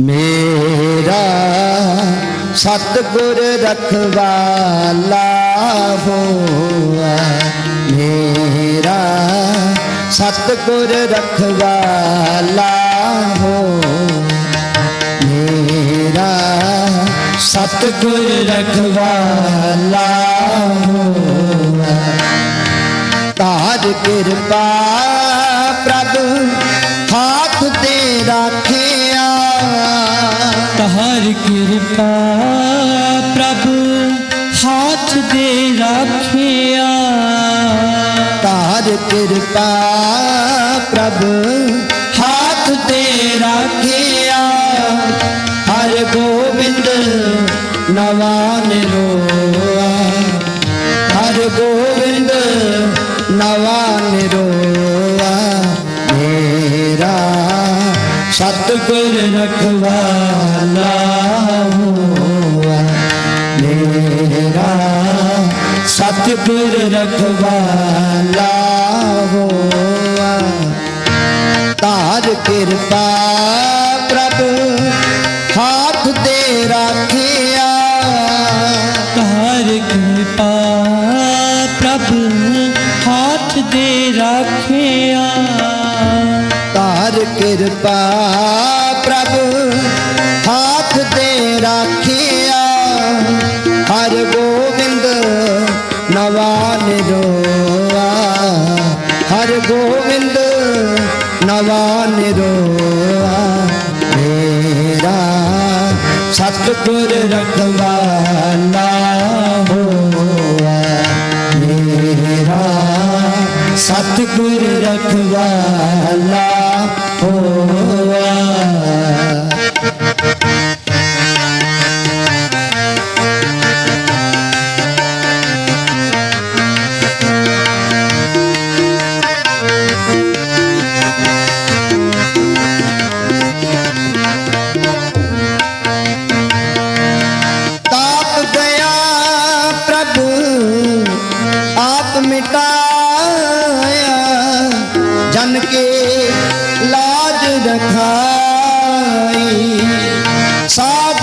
ਮੇਰਾ ਸਤਿਗੁਰ ਰਖਵਾਲਾ ਹੋਆ। ਮੇਰਾ ਸਤਿਗੁਰ ਰਖਵਾਲਾ ਹੋ ਮੇਰਾ ਸਤਿਗੁਰ ਰਖਵਾਲਾ ਹਾਥ ਦੇ ਰਾਖਿਆ। ਤਾਰ ਕਿਰਪਾ ਪ੍ਰਭ ਹਾਥ ਤੇ ਰਾਖਿਆ। ਹਰ ਗੋਬਿੰਦ ਨਵਾ ਨਿਰੋਆ। ਹਰ ਗੋਬਿੰਦ ਨਵਾ ਨਿਰੋਆ। ਮੇਰਾ ਸਤਿਗੁਰ ਰਖਵਾਲਾ ਹੋਆ। ਮੇਰਾ ਸਤਿਗੁਰ ਰਖਵਾਲਾ ਹੋਆ। ਤਾਰ ਕਿਰਪਾ ਪ੍ਰਭ, ਹਾਥ ਦੇ ਰੱਖਿਆ। ਤਹਾਰ ਕਿਰਪਾ ਪ੍ਰਭ, ਹਾਥ ਦੇ ਰਾਖਿਆ। ਤਾਰ ਕਿਰਪਾ ਹਰ ਗੋਬਿੰਦ ਨਵਾ ਨਿਰੋਆ। ਮੇਰਾ ਸਤਿਗੁਰ ਰਖਵਾਲਾ ਹੋਆ ਮੇਰਾ ਸਤਿਗੁਰ ਰਖਵਾਲਾ ਹੋਆ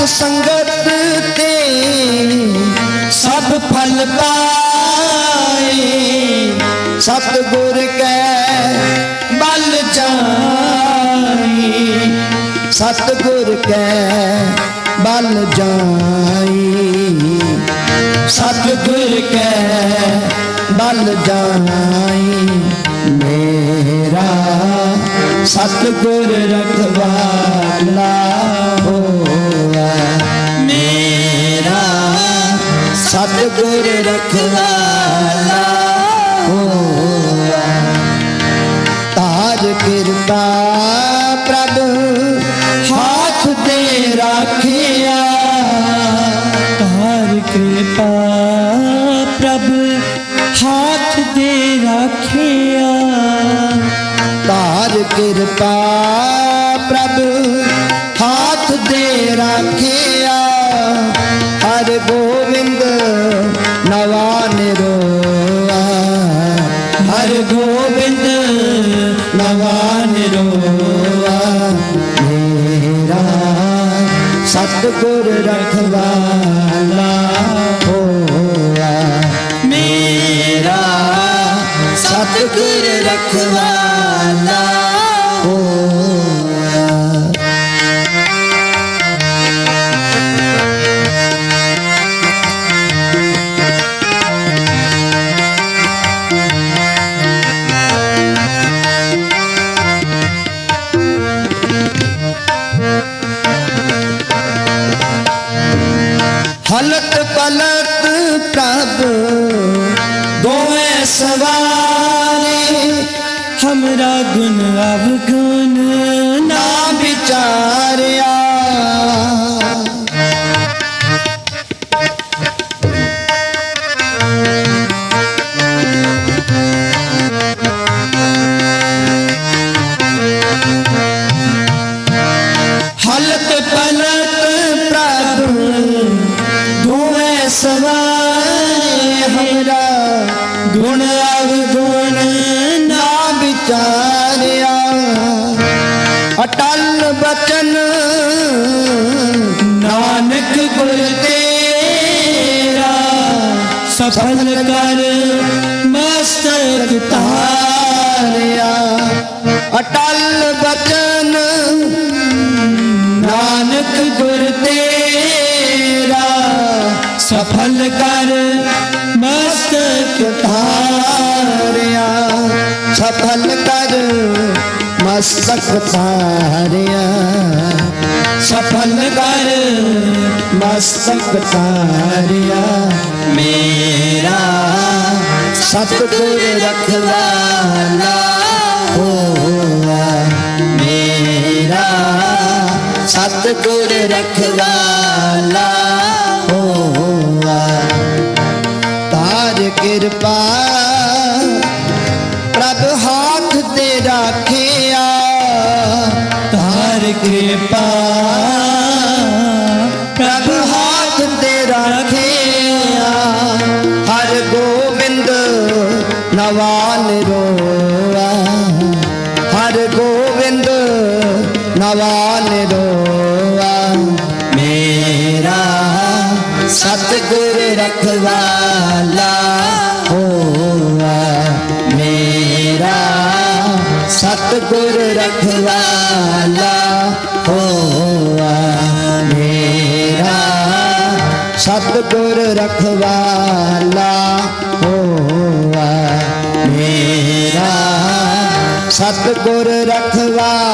ਸਾਧ ਸੰਗਤ ਤੇ ਸਭ ਫਲ ਪਾਏ। ਸਤਿਗੁਰ ਕੈ, ਬਲ ਜਾਈ। ਸਤਿਗੁਰ ਕੈ, ਬਲ ਜਾਈ। ਸਤਿਗੁਰ ਕੈ, ਬਲ ਜਾਈ। ਮੇਰਾ ਸਤਿਗੁਰ ਰਖਵਾਲਾ। ਸਤਿਗੁਰ ਰਖਵਾਲਾ ਹੋਆ ਤਾਜ ਕਿਰਪਾ ਪ੍ਰਭ, ਹਾਥ ਦੇ ਰਾਖਿਆ। ਤਹਾਰ ਕਿਰਪਾ ਪ੍ਰਭ, ਹਾਥ ਦੇ ਰਾਖਿਆ। ਤਾਰ ਕਿਰਪਾ ਪ੍ਰਭ, ਹਾਥ ਦੇ ਰਾਖਿਆ। ਨਵਾ ਹਰ ਗੋਬਿੰਦ ਨਵਾਨ ਨਿਰੋਆ ਮੇਰਾ ਸਤਿਗੁਰ ਰਖਵਾਲਾ ਹਲਤ ਪਲਤ ਪ੍ਰਭ ਦੋਵੇਂ ਸਵਾਰੇ ਹਮਰਾ ਗੁਣ ਅਵਗੁਣ ਸਫਲ ਕਰ ਮਸਤਕ ਤਾਰਿਆ ਅਟਲ ਬਚਨ ਨਾਨਕ ਗੁਰ ਤੇਰਾ ਸਫਲ ਕਰ ਮਸਤਕ ਤਾਰਿਆ ਸਫਲ ਕਰ ਮਸਤਕ ਤਾਰਿਆ ਸਫਲ ਕਰ ਮਸਤਕ ਤਾਰਿਆ ਮੇਰਾ ਸਤਿਗੁਰ ਰਖਵਾਲਾ ਹੋਆ ਮੇਰਾ ਸਤਿਗੁਰ ਰਖਵਾਲਾ ਨਵਾਨ ਰੋਆ ਹਰ ਗੋਬਿੰਦ ਨਵਾਨ ਰੋਆ ਮੇਰਾ ਸਤਿਗੁਰ ਰਖਵਾ ਸਤਿਗੁਰ ਰਖਵਾਲਾ ਹੋਆ ਮੇਰਾ। ਸਤਿਗੁਰ ਰਖਵਾਲਾ ਹੋਆ ਮੇਰਾ। ਸਤਿਗੁਰ ਰਖਵਾਲਾ